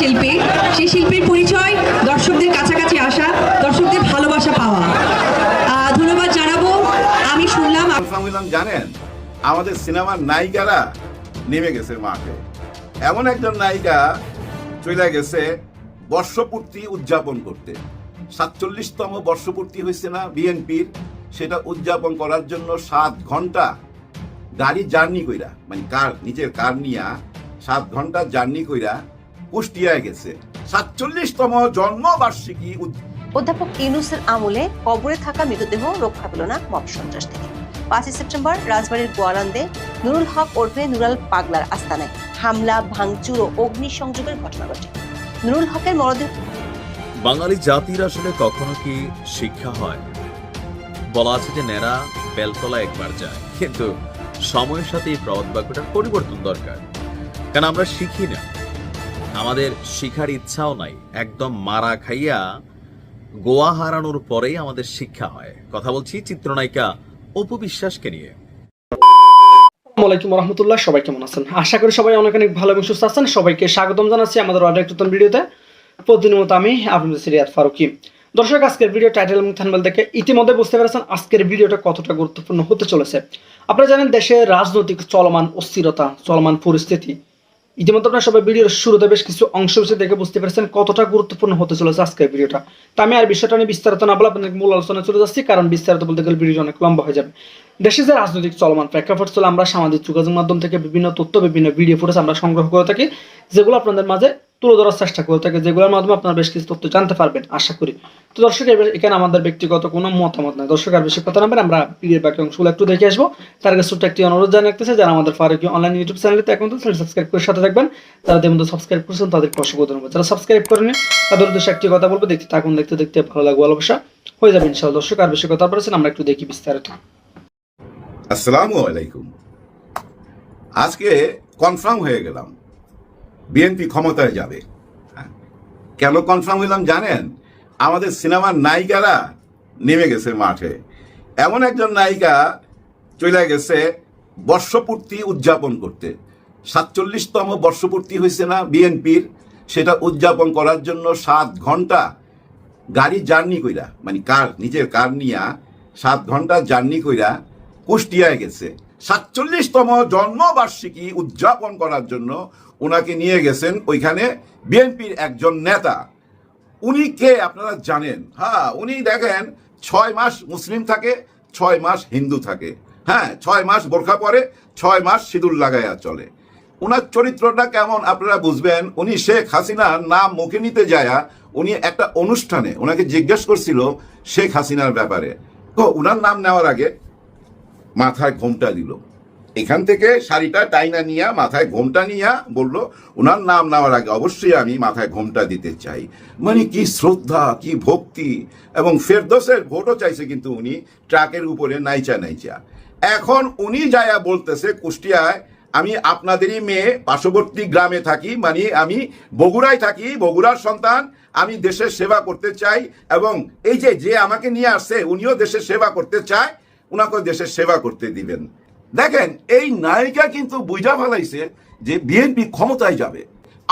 শিল্পী। সেই শিল্পীর পরিচয়, দর্শকদের কাছাকাছি আসা, দর্শকদের ভালোবাসা পাওয়া। ধন্যবাদ জানাব। আমি শুনলাম জানেন, আমাদের সিনেমার নায়িকারা নেমে গেছে মাঠে। এমন একজন নায়িকা চলে গেছে বর্ষপূর্তি উদযাপন করতে। সাতচল্লিশতম বর্ষপূর্তি হয়েছে না বিএনপির? সেটা উদযাপন করার জন্য সাত ঘণ্টা গাড়ি জার্নি কইরা মানে কার, নিজের কার নিয়া সাত ঘণ্টা জার্নি কইরা কুষ্টিয়ায় গেছে। সাতচল্লিশতম জন্মবার্ষিকী অধ্যাপক ইউনুসের আমলে কবরে থাকা মৃতদেহ রক্ষা পেল না মব সন্ত্রাস থেকে। পাঁচই সেপ্টেম্বর রাজবাড়ির গোয়ালান্দে নুরুল হক ওরফে নুরাল পাগলার আস্তানায় হামলা ভাঙচুর ও অগ্নিসংযোগের ঘটনা ঘটে। নুরুল হকের মরদেহ বাঙালি জাতির আসলে কখনো কি শিক্ষা হয়? বলা আছে যে নেরা বেলতলা একবার যায় কিন্তু সময়ের সাথে এই প্রবাদ বাক্যটার পরিবর্তন দরকার। কারণ আমরা শিখি না? আমাদের শিখার ইচ্ছাও নাই। একদম মারা খাইয়া গোয়া হারানোর পরেই আমাদের শিক্ষা হয়। কথা বলছি চিত্রনায়িকা অপু বিশ্বাসকে নিয়ে। আসসালামাইকুম রহমতুল্লাহ, সবাই কেমন আছেন? আশা করি সবাই অনেক অনেক ভালো এবং সুস্থ আছেন। সবাইকে স্বাগতম জানাচ্ছি আমাদের অনেক নতুন ভিডিওতে। প্রতিদিন মতো আমি আপনাদের সিরিয়াত ফারুকি। দর্শক, আজকের ভিডিও টাইটেল এবং থানবেল দেখে ইতিমধ্যে বুঝতে পেরেছেন আজকের ভিডিওটা কতটা গুরুত্বপূর্ণ হতে চলেছে। আপনারা জানেন, দেশে রাজনৈতিক চলমান অস্থিরতা, চলমান পরিস্থিতি ইতিমধ্যে আপনারা সবাই ভিডিওর শুরুতে বেশ কিছু অংশ দেখে বুঝতে পেরেছেন কতটা গুরুত্বপূর্ণ হতে চলেছে আজকের ভিডিওটা তা আমি আর বিষয়টা নিয়ে বিস্তারিত না বলে আপনাদের মূল আলোচনা চলে যাচ্ছি, কারণ বিস্তারিত বলতে গেলে ভিডিও অনেক লম্বা হয়ে যাবে। দেশে যে রাজনৈতিক চলমান প্রেক্ষাপট চলে, আমরা সামাজিক যোগাযোগ মাধ্যম থেকে বিভিন্ন তথ্য, বিভিন্ন ভিডিও ফুটেজ আমরা সংগ্রহ করে থাকি, যেগুলো আপনাদের মাঝে তুলে ধরার চেষ্টা করে থাকি, যেগুলোর মাধ্যমে আপনারা বেশ কিছু তথ্য জানতে পারবেন, আশা করি। তো দর্শক এখানে আমাদের ব্যক্তিগত কোনো মতামত নাই। দর্শক, আর বেশি কথা না বলে আমরা ভিডিওর বাকি অংশগুলো একটু দেখে আসব। তার কাছে ছোট্ট একটি অনুরোধ জানাতেছে যারা আমাদের ফারুকি অনলাইন ইউটিউব চ্যানেলতে এখন সাবস্ক্রাইব করে সাথে থাকবেন যারা দেবেন সাবস্ক্রাইব করেছেন তাদেরকে অসংখ্য ধন্যবাদ। যারা সাবস্ক্রাইব করেনি তাদের উদ্দেশ্যে একটি কথা বলব, দেখতে থাকুন, দেখতে দেখতে ভালো লাগবে ভালোবাসা হয়ে যাবে ইনশাআল্লাহ। দর্শক, আর বেশি কথা বলেছেন আমরা একটু দেখি বিস্তারিত। আসসালামু আলাইকুম। আজকে কনফার্ম হয়ে গেলাম। বিএনপি ক্ষমতায় যাবে। কেন কনফার্ম হইলাম জানেন? আমাদের সিনেমার নায়িকারা নেমে গেছে মাঠে। এমন একজন নায়িকা চলে গেছে বর্ষপূর্তি উদযাপন করতে। সাতচল্লিশতম বর্ষপূর্তি হয়েছে না বিএনপির? সেটা উদযাপন করার জন্য সাত ঘণ্টা গাড়ি জার্নি কইরা মানে কার, নিজের কার নিয়া সাত ঘণ্টা জার্নি কইরা কুষ্টিয়ায় গেছে। সাতচল্লিশতম জন্মবার্ষিকী উদযাপন করার জন্য ওনাকে নিয়ে গেছেন ওইখানে বিএনপির একজন নেতা। উনি কে আপনারা জানেন? হ্যাঁ উনি দেখেন, ছয় মাস মুসলিম থাকে, ছয় মাস হিন্দু থাকে। হ্যাঁ ছয় মাস বোরখা পরে, ছয় মাস সিঁদুর লাগাইয়া চলে। ওনার চরিত্রটা কেমন আপনারা বুঝবেন? উনি শেখ হাসিনার নাম মুখে নিতে যায়া উনি একটা অনুষ্ঠানে ওনাকে জিজ্ঞেস করছিল শেখ হাসিনার ব্যাপারে। তো উনার নাম নেওয়ার আগে মাথায় ঘোমটা দিল। এখান থেকে শাড়িটা টাইনা নিয়া, মাথায় ঘোমটা নিয়া বলল, ওনার নাম নেওয়ার আগে অবশ্যই আমি মাথায় ঘোমটা দিতে চাই। মানে কি শ্রদ্ধা, কি ভক্তি, এবং ফেরদোসের ভোটও চাইছে কিন্তু উনি ট্রাকের উপরে নাইচা নাইচা। এখন উনি যায়া বলতেছে, কুষ্টিয়ায় আমি আপনাদেরই মেয়ে, পার্শ্ববর্তী গ্রামে থাকি মানে আমি বগুড়ায় থাকি, বগুড়ার সন্তান, আমি দেশের সেবা করতে চাই, এবং এই যে যে আমাকে নিয়ে আসছে, উনিও দেশের সেবা করতে চায় উনাকে দেশের সেবা করতে দিবেন। দেখেন, এই নায়িকা কিন্তু বুঝা ফেলাইছে যে বিএনপি ক্ষমতায় যাবে।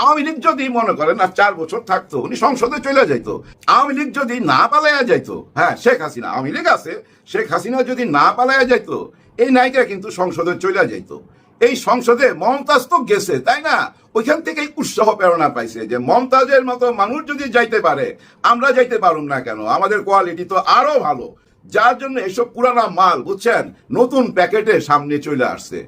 আওয়ামী লীগ যদি মনে করেন, আর চার বছর থাকতো, উনি সংসদে চলে যাইতো। আওয়ামী লীগ যদি না পালাইয়া যাইতো হ্যাঁ শেখ হাসিনা, আওয়ামী লীগ আছে, শেখ হাসিনা যদি না পালাইয়া যাইতো, এই নায়িকা কিন্তু সংসদে চলে যাইতো। এই সংসদে মমতাজ তো গেছে, তাই না? ওইখান থেকেই উৎসাহ, প্রেরণা পাইছে যে মমতাজের মতো মানুষ যদি যাইতে পারে, আমরা যাইতে পারুম না কেন? আমাদের কোয়ালিটি তো আরও ভালো। যার জন্য এসব পুরানা মাল, বুঝছেন, নতুন প্যাকেটে সামনে চলে আসছে।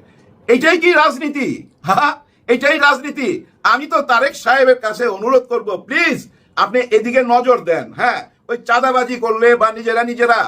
এটাই কি রাজনীতি? হ্যাঁ এটাই রাজনীতি। আমি তো তারেক সাহেবের কাছে অনুরোধ করব প্লিজ আপনি এদিকে নজর দেন হ্যাঁ? ওই চাঁদাবাজি করলে বা নিজেরা নিজেরা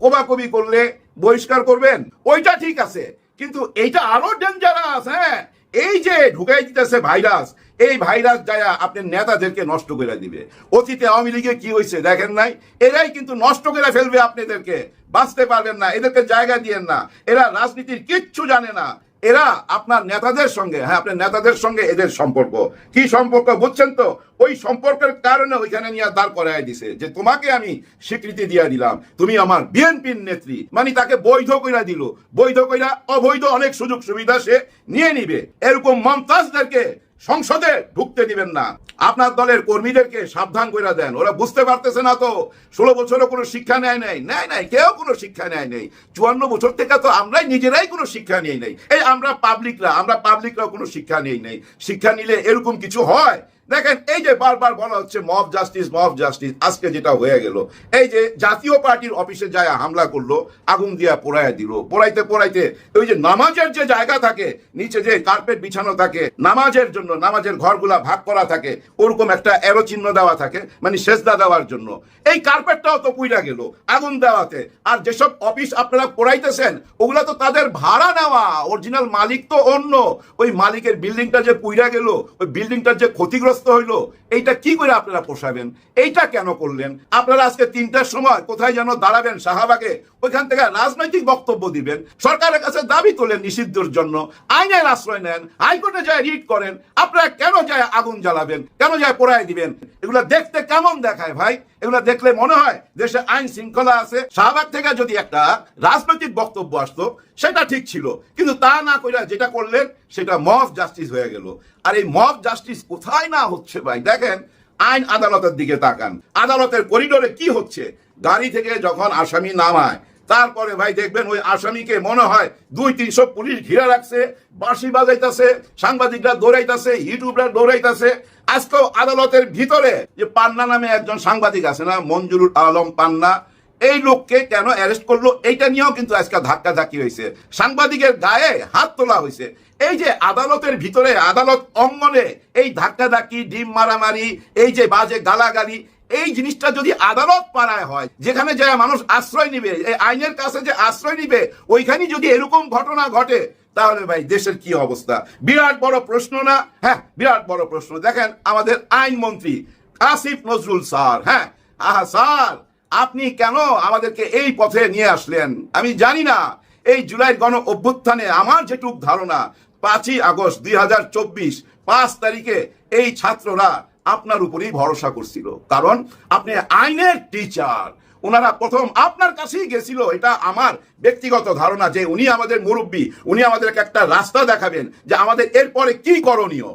কোবাকবি করলে বহিষ্কার করবেন, ওইটা ঠিক আছে। কিন্তু এইটা আরও ডেঞ্জারাস হ্যাঁ? এই যে ঢুকাই দিতেছে ভাইরাস এই ভাইরাস যায়া আপনার নেতাদেরকে নষ্ট করে দিবে। অতীতে আওয়ামী লীগে কি হয়েছে দেখেন নাই? এরাই কিন্তু নষ্ট করে ফেলবে আপনাদেরকে। বাঁচতে পারবেন না, এদেরকে জায়গা দিয়েন না। এরা রাজনীতির কিচ্ছু জানে না। এরা আপনার নেতাদের সঙ্গে হ্যাঁ আপনার নেতাদের সঙ্গে এদের সম্পর্ক। কি সম্পর্ক বুঝছেন তো? ওই সম্পর্কের কারণে ওইখানে নিয়ে দাঁড় করাই দিছে যে তোমাকে আমি স্বীকৃতি দিয়ে দিলাম। তুমি আমার বিএনপির নেত্রী। মানে তাকে বৈধ কইরা দিল। বৈধ কইরা অবৈধ অনেক সুযোগ সুবিধা সে নিয়ে নিবে। এরকম মমতাজদেরকে সংসদে ঢুকতে দিবেন না। আপনার দলের কর্মীদেরকে সাবধান করে দেন। ওরা বুঝতে পারতেছে না তো। ষোলো বছরও কোনো শিক্ষা নেয় নাই। নেয় নাই, কেউ কোনো শিক্ষা নেয় নেই। চুয়ান্ন বছর থেকে তো আমরাই নিজেরাই কোনো শিক্ষা নিয়ে নেই। এই আমরা পাবলিকরা আমরা পাবলিকরাও কোনো শিক্ষা নিয়ে নেই। শিক্ষা নিলে এরকম কিছু হয়? দেখেন, এই যে বারবার বলা হচ্ছে মব জাস্টিস মব জাস্টিস আজকে যেটা হয়ে গেল, এই যে জাতীয় পার্টির অফিসে যায় হামলা করল, আগুন দিয়া পোড়াইয়া দিল, পোড়াইতে পোড়াইতে ওই যে নামাজের যে জায়গা থাকে, নিচে যে কার্পেট বিছানো থাকে, নামাজের জন্য, নামাজের ঘরগুলা ভাগ করা থাকে, ওরকম একটা এরো চিহ্ন দেওয়া থাকে মানে সেজদা দেওয়ার জন্য। এই কার্পেটটাও তো পুইরা গেল, আগুন দেওয়াতে। আর যেসব অফিস আপনারা পোড়াইতেছেন, ওগুলা তো তাদের ভাড়া নেওয়া অরিজিনাল মালিক তো অন্য। ওই মালিকের বিল্ডিংটা যে পুইরা গেল, ওই বিল্ডিংটার যে ক্ষতিগ্রস্ত হইল। এইটা কি করে আপনারা পোষাবেন? এইটা কেন করলেন? আপনারা আজকে তিনটার সময় কোথায় যেন দাঁড়াবেন শাহবাগে? ওইখান থেকে রাজনৈতিক বক্তব্য দিবেন। সরকারের কাছে দাবি তোলেন নিষিদ্ধর জন্য। আইনের আশ্রয় নেন। হাইকোর্টে যায় রিট করেন। আপনারা কেন যায় আগুন জ্বালাবেন? কেন যায় পোড়ায় দিবেন? এগুলো দেখতে কেমন দেখায় ভাই? এগুলো দেখলে মনে হয় দেশে আইন শৃঙ্খলা আছে। শাহবাগ থেকে যদি একটা রাজনৈতিক বক্তব্য আসতো, সেটা ঠিক ছিল। কিন্তু তা না করে যেটা করলেন, সেটা মফ জাস্টিস হয়ে গেল। আর এই মফ জাস্টিস কোথায় না হচ্ছে ভাই? দেখেন, আইন আদালতের দিকে তাকান। আদালতের করিডোরে কি হচ্ছে? গাড়ি থেকে যখন আসামি নামায় তারপরে ভাই দেখবেন ওই আসামিকে মনে হয় দুই তিনশো পুলিশ ঘিরে রাখছে, বাঁশি বাজাইতেছে, সাংবাদিকরা দৌড়াইতেছে, ইউটিউবরা দৌড়াইতেছে। আজকেও আদালতের ভিতরে যে পান্না নামে একজন সাংবাদিক আছে না, মঞ্জুরুল আলম পান্না, এই লোককে কেন অ্যারেস্ট করল এইটা নিয়েও কিন্তু আজকে ধাক্কা ধাক্কি হয়েছে। সাংবাদিকের গায়ে হাত তোলা হয়েছে। এই যে আদালতের ভিতরে, আদালত অঙ্গনে এই ধাক্কা ধাক্কি ডিম মারামারি, এই যে বাজে গালাগালি এই জিনিসটা যদি আদালত পাড়ায় হয়, যেখানে যায় মানুষ আশ্রয় নিবে, এই আইনের কাছে যে আশ্রয় নিবে ওইখানে যদি এরকম ঘটনা ঘটে, তাহলে ভাই দেশের কি অবস্থা? বিরাট বড় প্রশ্ন না? হ্যাঁ বিরাট বড় প্রশ্ন। দেখেন, আমাদের আইনমন্ত্রী আসিফ নজরুল স্যার হ্যাঁ? আহা, স্যার, আপনি কেন আমাদেরকে এই পথে নিয়ে আসলেন? আমি জানি না। এই জুলাই গণ অভ্যুত্থানে আমার যেটুক ধারণা, পাঁচই আগস্ট দুই হাজার চব্বিশ, পাঁচ তারিখে এই ছাত্ররা আপনার উপরেই ভরসা করছিল। কারণ আপনি আইনের টিচার ওনারা প্রথম আপনার কাছেই গেছিল। এটা আমার ব্যক্তিগত ধারণা যে উনি আমাদের মুরব্বী, উনি আমাদেরকে একটা রাস্তা দেখাবেন যে আমাদের এরপরে কি করণীয়।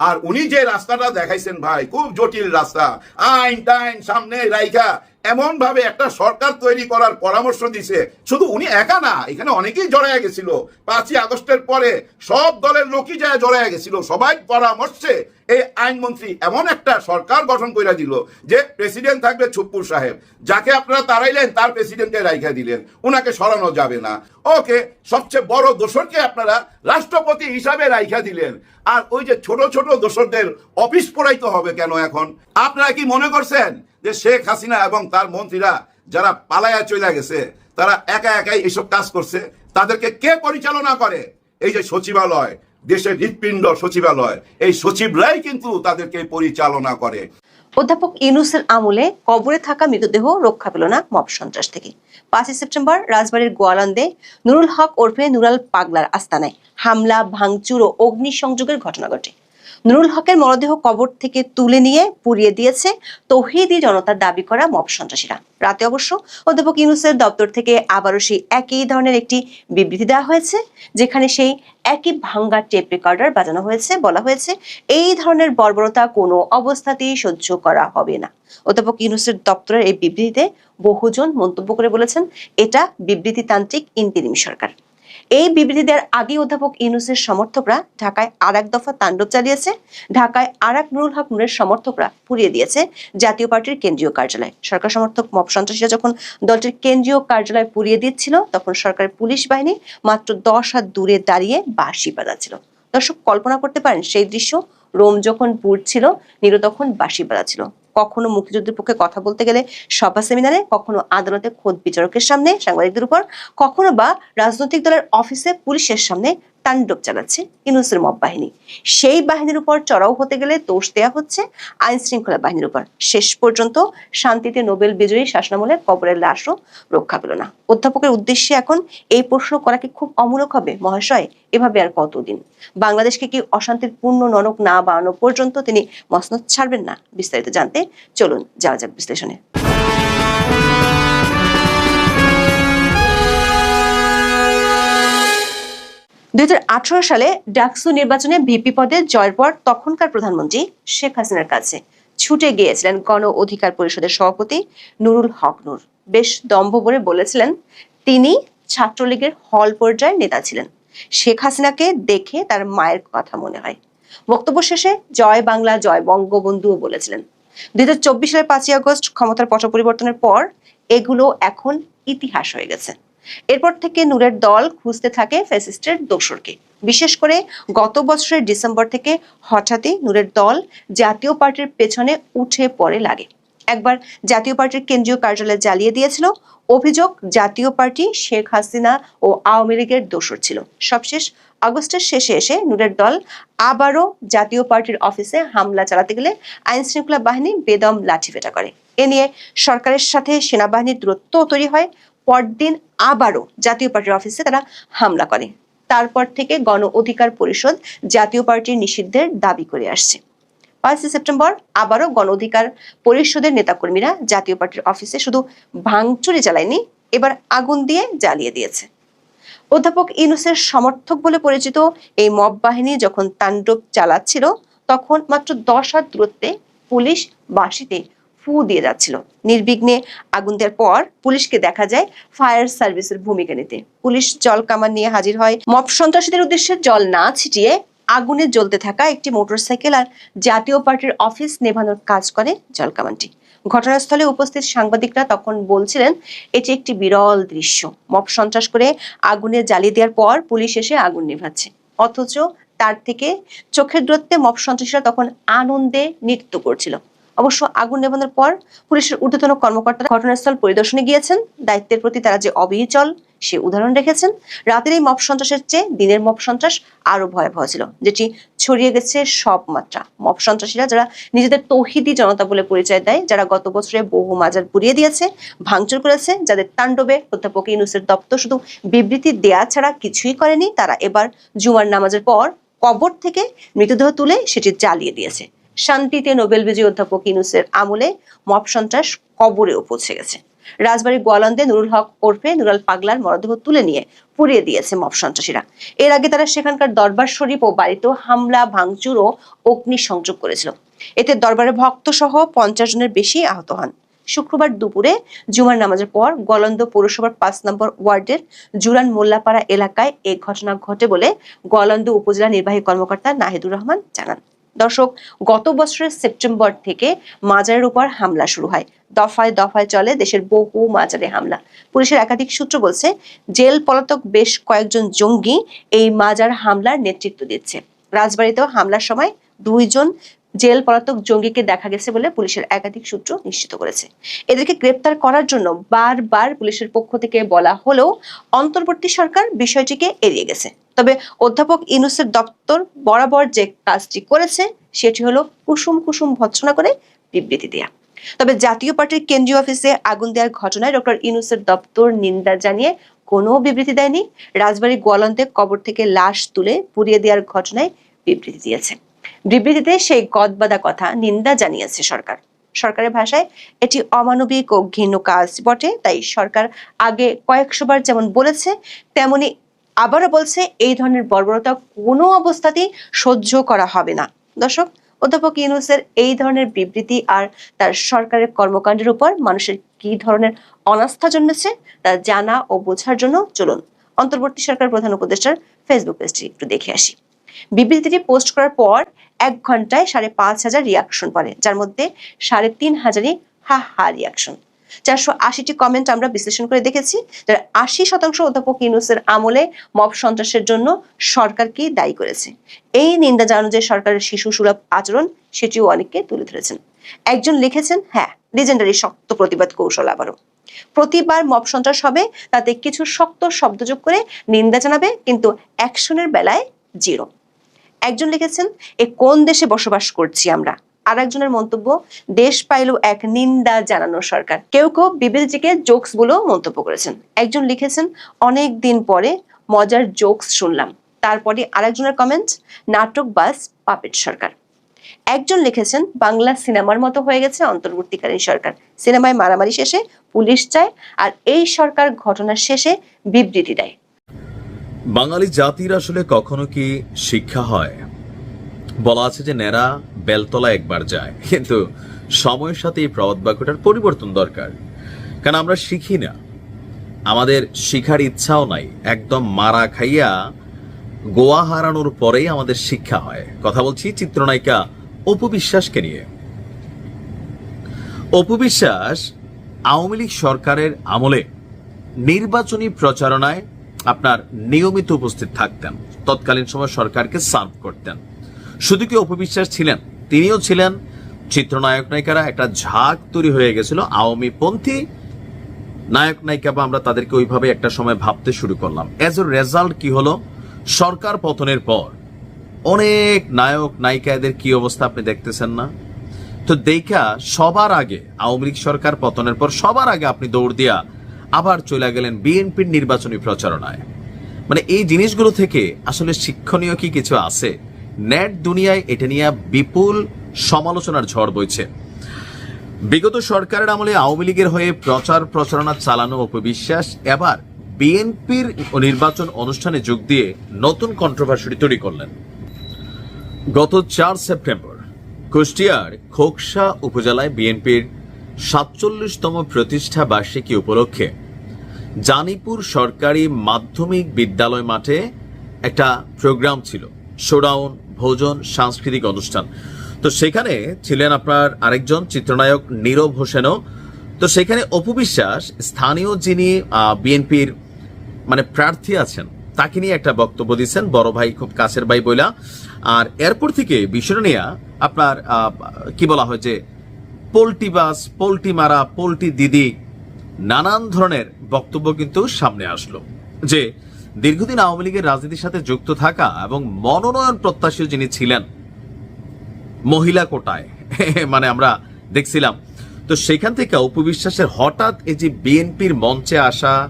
আর উনি যে রাস্তাটা দেখাইছেন ভাই, খুব জটিল রাস্তা। আইন টাইন সামনে রাইখা এমন ভাবে একটা সরকার তৈরি করার পরামর্শ দিছে। শুধু উনি একা না, এখানে অনেকেই জড়াইয়া গেছিল। পাঁচই আগস্টের পরে সব দলের লোকই যায় জড়াইয়া গেছিল। সবাই পরামর্শে এই আইনমন্ত্রী এমন একটা সরকার গঠন করে দিল যে প্রেসিডেন্ট থাকবে ছুপ্পুর সাহেব। যাকে আপনারা তাড়াইলেন, তার প্রেসিডেন্টকে রাইখা দিলেন। ওনাকে সরানো যাবে না। ওকে সবচেয়ে বড় দোষরকে আপনারা রাষ্ট্রপতি হিসাবে রাইখা দিলেন। আর ওই যে ছোট ছোট দোষরদের অফিস পড়াইতে হবে কেন এখন? আপনারা কি মনে করছেন? যে শেখ হাসিনা এবং তার মন্ত্রীরা যারা পালায়া চলে গেছে, তারা একা একাই এসব কাজ করছে। তাদেরকে কে পরিচালনা করে? এই যে সচিবালয়, দেশের হৃৎপিণ্ড সচিবালয়, এই সচিবরাই কিন্তু তাদেরকে পরিচালনা করে। অধ্যাপক ইউনুসের আমলে কবরে থাকা মৃতদেহ রক্ষা পেল না মব সন্ত্রাস থেকে। পাঁচই সেপ্টেম্বর রাজবাড়ির গোয়ালান্দে নুরুল হক ওরফে নুরাল পাগলার আস্তানায় হামলা, ভাঙচুর ও অগ্নিসংযোগের ঘটনা ঘটে। নুরুল হকের মরদেহ কবর থেকে তুলে নিয়ে পুড়িয়ে দিয়েছে তৌহিদি জনতার দাবি করা মব সন্ত্রাসীরা। রাতে অবশ্য অধ্যাপক ইউনুসের দপ্তর থেকে আবারও সেই একই ধরনের একটি বিবৃতি দেওয়া হয়েছে, যেখানে সেই একই ভাঙ্গা টেপ রেকর্ডার বাজানো হয়েছে, বলা হয়েছে এই ধরনের বর্বরতা কোনো অবস্থাতেই সহ্য করা হবে না। অধ্যাপক ইউনুসের দপ্তরের এই বিবৃতিতে বহুজন মন্তব্য করে বলেছেন, এটা বিবৃতিতান্ত্রিক ইন্তিরিম সরকার। এই বিবৃতি দেওয়ার আগে অধ্যাপক ইউনুসের সমর্থকরা ঢাকায় আর এক দফা তাণ্ডব চালিয়েছে। ঢাকায় আর এক নুরুল হক নুরের সমর্থকরা পুড়িয়ে দিয়েছে জাতীয় পার্টির কেন্দ্রীয় কার্যালয়। সরকার সমর্থক মব সন্ত্রাসীরা যখন দলটির কেন্দ্রীয় কার্যালয় পুড়িয়ে দিচ্ছিল, তখন সরকারের পুলিশ বাহিনী মাত্র দশ হাত দূরে দাঁড়িয়ে বাঁশি বাজাচ্ছিল। দর্শক, কল্পনা করতে পারেন সেই দৃশ্য, রোম যখন পুড়ছিল নীরু তখন বাঁশি বাজাচ্ছিল। কখনো মুক্তিযুদ্ধের পক্ষে কথা বলতে গেলে সভা সেমিনারে, কখনো আদালতে খোদ বিচারকের সামনে সাংবাদিকদের উপর, কখনো বা রাজনৈতিক দলের অফিসে পুলিশের সামনে তাণ্ডব চালাচ্ছে ইউনুসের মব বাহিনী। সেই বাহিনীর উপর চড়াও হতে গেলে দোষ দেয়া হচ্ছে আইন শৃঙ্খলা বাহিনীর উপর। শেষ পর্যন্ত শান্তিতে নোবেল বিজয়ী শাসনামলে কবরের লাশও রক্ষা পেল না। অধ্যাপকের উদ্দেশ্যে এখন এই প্রশ্ন করা কি খুব অমূলক হবে? মহাশয়, এভাবে আর কতদিন? বাংলাদেশকে কি অশান্তির পূর্ণ নরক না বানানো পর্যন্ত তিনি মসনদ ছাড়বেন না? বিস্তারিত জানতে চলুন যাওয়া যাক বিশ্লেষণে। দুই হাজার আঠারো সালে ডাকসু নির্বাচনে ভিপি পদে জয়ের পর তখনকার প্রধানমন্ত্রী শেখ হাসিনার কাছে ছুটে গিয়েছিলেন গণ অধিকার পরিষদের সভাপতি নুরুল হক নুর। বেশ দম্ভ ভরে বলেছিলেন, তিনি ছাত্রলীগের হল পর্যায়ের নেতা ছিলেন। শেখ হাসিনাকে দেখে তার মায়ের কথা মনে হয়। বক্তব্য শেষে জয় বাংলা, জয় বঙ্গবন্ধুও বলেছিলেন, দুই হাজার চব্বিশ সালের পাঁচই আগস্ট ক্ষমতার পট পরিবর্তনের পর এগুলো এখন ইতিহাস হয়ে গেছে। এরপর থেকে নূরের দল খুঁজতে থাকে ফ্যাসিস্টের দোসরকে। বিশেষ করে গত বছরের ডিসেম্বর থেকে হঠাৎই নূরের দল জাতীয় পার্টির পেছনে উঠে পড়ে লাগে। একবার জাতীয় পার্টির কেন্দ্রীয় কার্যালয় জ্বালিয়ে দিয়েছিল। অভিযোগ, জাতীয় পার্টি শেখ হাসিনা ও আওয়ামী লীগের দোসর ছিল। সবশেষ আগস্টের শেষে এসে নূরের দল আবারও জাতীয় পার্টির অফিসে হামলা চালাতে গেলে আইন শৃঙ্খলা বাহিনী বেদম লাঠিপেটা করে। এ নিয়ে সরকারের সাথে সেনাবাহিনীর দূরত্ব তৈরি হয়। পরদিন আবারও জাতীয় পার্টির অফিসে তারা হামলা করে। তারপর থেকে গণ অধিকার পরিষদ জাতীয় পার্টির নিষিদ্ধের দাবি করে আসছে। পাঁচই সেপ্টেম্বর আবারও গণ অধিকার পরিষদের নেতাকর্মীরা জাতীয় পার্টির অফিসে শুধু ভাঙচুরি চালায়নি এবার আগুন দিয়ে জ্বালিয়ে দিয়েছে। অধ্যাপক ইনুসের সমর্থক বলে পরিচিত এই মব বাহিনী যখন তাণ্ডব চালাচ্ছিল, তখন মাত্র দশ হাত দূরত্বে পুলিশ বাঁশিতে ফু দিয়ে যাচ্ছিল। নির্বিঘ্নে আগুন দেওয়ার পর পুলিশকে দেখা যায় ফায়ার সার্ভিসের ভূমিকা নিতে। পুলিশ জল কামান নিয়ে হাজির হয়। মব সন্ত্রাসীদের উদ্দেশ্যে জল না ছিটিয়ে আগুনে জ্বলতে থাকা একটি মোটরসাইকেল আর জাতীয় পার্টির অফিস নেভানোর কাজ করে জলকামানটি ঘটনাস্থলে উপস্থিত সাংবাদিকরা তখন বলছিলেন, এটি একটি বিরল দৃশ্য। মব সন্ত্রাস করে আগুনে জ্বালিয়ে দেওয়ার পর পুলিশ এসে আগুন নেভাচ্ছে। অথচ তার থেকে চোখের দূরত্বে মব সন্ত্রাসীরা তখন আনন্দে নৃত্য করছিল। অবশ্য আগুন নেভানোর পর পুলিশের ঊর্ধ্বতন কর্মকর্তারা ঘটনাস্থল পরিদর্শনে গিয়েছেন। দায়িত্বের প্রতি তারা যে অবিচল, সে উদাহরণ রেখেছেন। রাতের এই মব সন্ত্রাসের চেয়ে দিনের মব সন্ত্রাস আরও ভয়াবহ ছিল, যেটি ছড়িয়ে গেছে সব মাত্রা। মব সন্ত্রাসীরা যারা নিজেদের তৌহিদি জনতা বলে পরিচয় দেয়, যারা গত বছরে বহু মাজার পুড়িয়ে দিয়েছে, ভাঙচুর করেছে, যাদের তাণ্ডবে অধ্যাপক ইউনুসের দপ্তর শুধু বিবৃতি দেয়া ছাড়া কিছুই করেনি, তারা এবার জুমার নামাজের পর কবর থেকে মৃতদেহ তুলে সেটি জ্বালিয়ে দিয়েছে। শান্তিতে নোবেল বিজয়ী অধ্যাপক ইনুসের আমলে মব সন্ত্রাস কবরেও পৌঁছে গেছে। রাজবাড়ী গোয়ালন্দে নুরুল হক ওরফে নুরাল পাগলার মরদেহ তুলে নিয়ে পুড়িয়ে দিয়েছে মব সন্ত্রাসীরা। এর আগে তারা সেখানকার দরবার শরীফ ও বাড়িতেও হামলা, ভাঙচুর ও অগ্নি সংযোগ করেছিল। এতে দরবারে ভক্ত সহ পঞ্চাশ জনের বেশি আহত হন। শুক্রবার দুপুরে জুমার নামাজের পর গলন্দ পৌরসভার পাঁচ নম্বর ওয়ার্ডের জুরান মোল্লাপাড়া এলাকায় এ ঘটনা ঘটে বলে গলন্দ উপজেলা নির্বাহী কর্মকর্তা নাহিদুর রহমান জানান। দর্শক, গত বছরের সেপ্টেম্বর থেকে মাজারের উপর হামলা শুরু হয়। দফায় দফায় চলে দেশের বহু মাজারে হামলা। পুলিশের একাধিক সূত্র বলছে, জেল পলাতক বেশ কয়েকজন জঙ্গি এই মাজার হামলার নেতৃত্ব দিচ্ছে। রাজবাড়িতেও হামলার সময় দুইজন জেল পলাতক জঙ্গিকে দেখা গেছে বলে পুলিশের একাধিক সূত্র নিশ্চিত করেছে। এদেরকে গ্রেপ্তার করার জন্য বারবার পুলিশের পক্ষ থেকে বলা হলেও অন্তর্বর্তী সরকার বিষয়টিকে এড়িয়ে গেছে। তবে অধ্যাপক ইনুসের দপ্তর বরাবর যে কাজটি করেছে, সেটি হলো কুসুম কুসুম ভৎসনা করে বিবৃতি দেয়া। তবে জাতীয় পার্টির কেন্দ্রীয় অফিসে আগুন দেওয়ার ঘটনায় ডক্টর ইনুসের দপ্তর নিন্দা জানিয়ে কোনো বিবৃতি দেয়নি। রাজবাড়ী গোয়ালন্দে কবর থেকে লাশ তুলে পুড়িয়ে দেওয়ার ঘটনায় বিবৃতি দিয়েছে। বিবৃতিতে সেই গদবাদা কথা নিন্দা জানিয়েছে সরকার। সরকারের ভাষায় এটি অমানবিক ও ঘৃণ্য কাজ বটে, তাই সরকার আগে কয়েকশোবার যেমন বলেছে, তেমনি আবারও বলছে, এই ধরনের বর্বরতা কোনো অবস্থাতেই সহ্য করা হবে না। দর্শক, অধ্যাপক ইউনুসের এই ধরনের বিবৃতি আর তার সরকারের কর্মকাণ্ডের উপর মানুষের কি ধরনের অনাস্থা জন্মেছে, তা জানা ও বোঝার জন্য চলুন অন্তর্বর্তী সরকার প্রধান উপদেষ্টার ফেসবুক পেজটি একটু দেখে আসি। বিবৃতিটি পোস্ট করার পর এক ঘন্টায় সাড়ে পাঁচ হাজার রিয়াকশন পড়ে, যার মধ্যে সাড়ে তিন হাজারই হা হা রিয়াকশন চারশো আশিটি কমেন্ট আমরা বিশ্লেষণ করে দেখেছি, যার আশি শতাংশ অধ্যাপক ইউনুসের আমলে মব সন্ত্রাসের জন্য সরকারকেই দায়ী করেছে। এই নিন্দা জানানো যে সরকারের শিশু সুলভ আচরণ, সেটিও অনেককে তুলে ধরেছেন। একজন লিখেছেন হ্যাঁ লিজেন্ডারি শক্ত প্রতিবাদ কৌশল আবারও। প্রতিবার মব সন্ত্রাস হবে, তাতে কিছু শক্ত শব্দ যোগ করে নিন্দা জানাবে, কিন্তু অ্যাকশনের বেলায় জিরো একজন লিখেছেন, এ কোন দেশে বসবাস করছি আমরা? আর একজনের মন্তব্য, দেশ পাইল এক নিন্দা জানানো সরকার। কেউ কেউ বিবৃতিকে জোকস বলেও মন্তব্য করেছেন। একজন লিখেছেন, অনেক দিন পরে মজার জোকস শুনলাম। তারপরে আরেকজনের কমেন্ট নাটক বাস পাপেট সরকার। একজন লিখেছেন, বাংলা সিনেমার মতো হয়ে গেছে অন্তর্বর্তীকালীন সরকার। সিনেমায় মারামারি শেষে পুলিশ চায় আর এই সরকার ঘটনার শেষে বিবৃতি দেয়। বাঙালি জাতির আসলে কখনো কি শিক্ষা হয়? বলা আছে যে নেরা বেলতলা একবার যায়। কিন্তু সময়ের সাথে এই প্রবাদ বাক্যটার পরিবর্তন দরকার। কারণ আমরা শিখি না। আমাদের শিখার ইচ্ছাও নাই। একদম মারা খাইয়া গোয়া হারানোর পরেই আমাদের শিক্ষা হয়। কথা বলছি চিত্রনায়িকা অপু বিশ্বাসকে নিয়ে। অপু বিশ্বাস আওয়ামী লীগ সরকারের আমলে নির্বাচনী প্রচারণায় আপনার নিয়মিত উপস্থিত থাকতেন। তৎকালীন সময় সরকারকে সার্ভ করতেন। শুধু কি অপবিশ্বাস ছিলেন। তিনিও ছিলেন চিত্রনায়ক নায়িকারা। একটা ঝাঁক তৈরি হয়ে গেছিল আওয়ামী পন্থী নায়ক নায়িকা বা আমরা তাদেরকে ওইভাবে একটা সময় ভাবতে শুরু করলাম। এজ এ রেজাল্ট কি হলো? সরকার পতনের পর অনেক নায়ক নায়িকা এদের কি অবস্থা আপনি দেখতেছেন না? তো দেখা সবার আগে আওয়ামী লীগ সরকার পতনের পর সবার আগে আপনি দৌড় দিয়া আবার চলে গেলেন বিএনপির নির্বাচনী প্রচারণায়। মানে এই জিনিসগুলো থেকে আসলে শিক্ষণীয় কি কিছু আছে? নেট দুনিয়ায় এটা নিয়ে বিপুল সমালোচনার ঝড় বইছে। বিগত সরকারের আমলে আওয়ামী লীগের হয়ে প্রচার প্রচারণা চালানো অপবিশ্বাস, এবার বিএনপির নির্বাচন অনুষ্ঠানে যোগ দিয়ে নতুন কন্ট্রোভার্সি তৈরি করলেন। গত চার সেপ্টেম্বর, কুষ্টিয়ার খোকসা উপজেলায় বিএনপির সাতচল্লিশতম প্রতিষ্ঠা বার্ষিকী উপলক্ষে জানিপুর সরকারি মাধ্যমিক বিদ্যালয় মাঠে একটা প্রোগ্রাম ছিল, শোডাউন ভোজন সাংস্কৃতিক অনুষ্ঠান। তো সেখানে ছিলেন আপনার আরেকজন চিত্রনায়ক নীরব হোসেনও। তো সেখানে অপবিশ্বাস স্থানীয় যিনি বিএনপির মানে প্রার্থী আছেন, তাকে নিয়ে একটা বক্তব্য দিচ্ছেন, বড় ভাই, খুব কাছের ভাই বইলা। আর এরপর থেকে বিষয়টা নিয়ে আপনার কি বলা হয় যে পোল্টি বাস পোল্টি মারা পোল্টি দিদি, নানান ধরনের বক্তব্য কিন্তু সামনে আসলো। যে দীর্ঘদিন আওয়ামী লীগের রাজনীতির সাথে যুক্ত থাকা এবং মনোনয়ন প্রত্যাশী যিনি ছিলেন, মহিলা কোটায় মানে আমরা দেখছিলাম। তো সেখান থেকে উপবিশ্বাসের হঠাৎ এই যে বিএনপির মঞ্চে আসা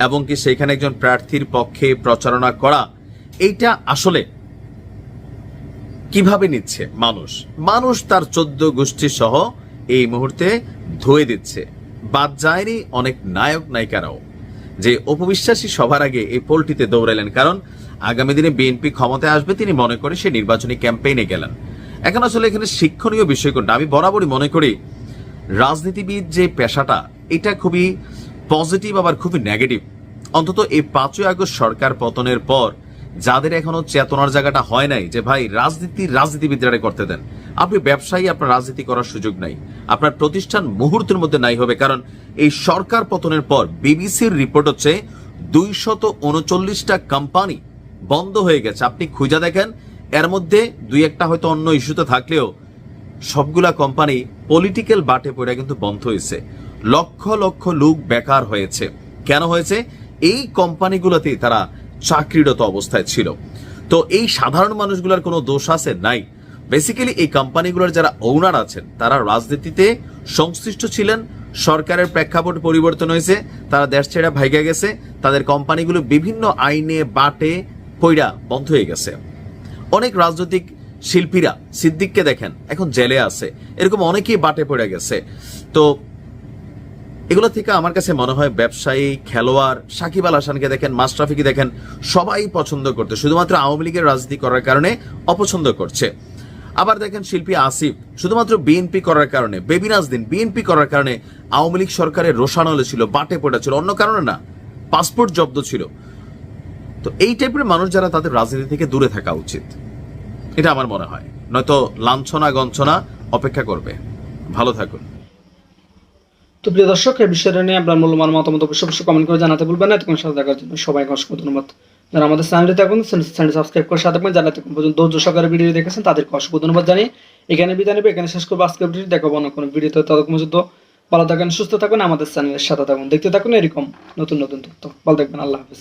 এবং কি সেখানে একজন প্রার্থীর পক্ষে প্রচারণা করা, এইটা আসলে কীভাবে নিচ্ছে মানুষ? মানুষ তার চোদ্দ গোষ্ঠী সহ এই মুহূর্তে ধুয়ে দিচ্ছে। বাদ যায়নি অনেক নায়ক নায়িকারাও যে অপবিশ্বাসী সবার আগে এই পোলটিতে দৌড়ালেন কারণ আগামী দিনে বিএনপি ক্ষমতায় আসবে তিনি মনে করে সে নির্বাচনী ক্যাম্পেইনে গেলেন। এখন আসলে এখানে শিক্ষণীয় বিষয় কোনটা আমি বরাবরই মনে করি রাজনীতিবিদ যে পেশাটা, এটা খুবই পজিটিভ, আবার খুবই নেগেটিভ। অন্তত এই পাঁচই আগস্ট সরকার পতনের পর যাদের এখনও চেতনার জায়গাটা হয় নাই, যে ভাই রাজনীতি রাজনীতিবিদরা করতে দেন আপনি ব্যবসায়ী, আপনার রাজনীতি করার সুযোগ নাই। আপনার প্রতিষ্ঠান মুহূর্তের মধ্যে নাই হবে, কারণ এই সরকার পতনের পর বিবিসির রিপোর্ট হচ্ছে দুইশত উনচল্লিশটা কোম্পানি বন্ধ হয়ে গেছে। আপনি খুঁজে দেখেন, এর মধ্যে দুই একটা হয়তো অন্য ইস্যুতে থাকলেও সবগুলা কোম্পানি পলিটিক্যাল বাটে পড়ে কিন্তু বন্ধ হয়েছে। লক্ষ লক্ষ লোক বেকার হয়েছে। কেন হয়েছে? এই কোম্পানিগুলোতেই তারা চাকরিরত অবস্থায় ছিল। তো এই সাধারণ মানুষগুলোর কোনো দোষ আছে? নাই। বেসিক্যালি এই কোম্পানিগুলোর যারা ওনার আছেন, তারা রাজনীতিতে সংশ্লিষ্ট ছিলেন, সরকারের প্রেক্ষাপট পরিবর্তন হয়েছে, তারা দেশ ছেড়ে ভাইগা গেছে, তাদের কোম্পানিগুলো বিভিন্ন আইনে বাটে পইরা বন্ধ হয়ে গেছে। অনেক রাজনৈতিক শিল্পীরা সিদ্দিককে দেখেন, এখন জেলে আছে, এরকম অনেকেই বাটে পড়ে গেছে। তো এগুলো থেকে আমার কাছে মনে হয় ব্যবসায়ী, খেলোয়াড়, সাকিব আল হাসানকে দেখেন মাশরাফিকে দেখেন, সবাই পছন্দ করতে, শুধুমাত্র আওয়ামী লীগের রাজনীতি করার কারণে অপছন্দ করছে। আবার দেখেন শিল্পী আসিফ, শুধুমাত্র বিএনপি করার কারণে, বেবি নাজদিন বিএনপি করার কারণে আওয়ামী লীগ সরকারের রোশানলে ছিল, বাটে পড়ে ছিল, অন্য কারণে না, পাসপোর্ট জব্দ ছিল। তো এই টাইপের মানুষ যারা তাদের রাজনীতি থেকে দূরে থাকা উচিত। এটা আমার মনে হয়। নয়তো লাঞ্ছনা গঞ্ছনা অপেক্ষা করবে। ভালো থাকুন। তো প্রিয় দর্শক এই বিষয়টা নিয়ে আপনার মূল্যবান মতামত অবশ্যই কমেন্ট করে জানাতে ভুলবেন না। এতক্ষণ সাথে দেখার জন্য সবাইকে অসংখ্য ধন্যবাদ। যারা আমাদের চ্যানেলটি থাকুন, চ্যানেল সাবস্ক্রাইব করে সাথে থাকবেন যারা পর্যন্ত ধৈর্য সহকারে ভিডিও দেখেছেন, তাদেরকে অসংখ্য ধন্যবাদ জানি এখানে বিদায় নেবে। এখানে শেষ করব আজকের ভিডিও দেখাবো না কোনো ভিডিওতে। ততক্ষণ পর্যন্ত ভালো থাকেন, সুস্থ থাকুন। আমাদের চ্যানেলের সাথে থাকুন। দেখতে থাকুন এরকম নতুন নতুন তথ্য। ভালো থাকবেন। আল্লাহ হাফিজ।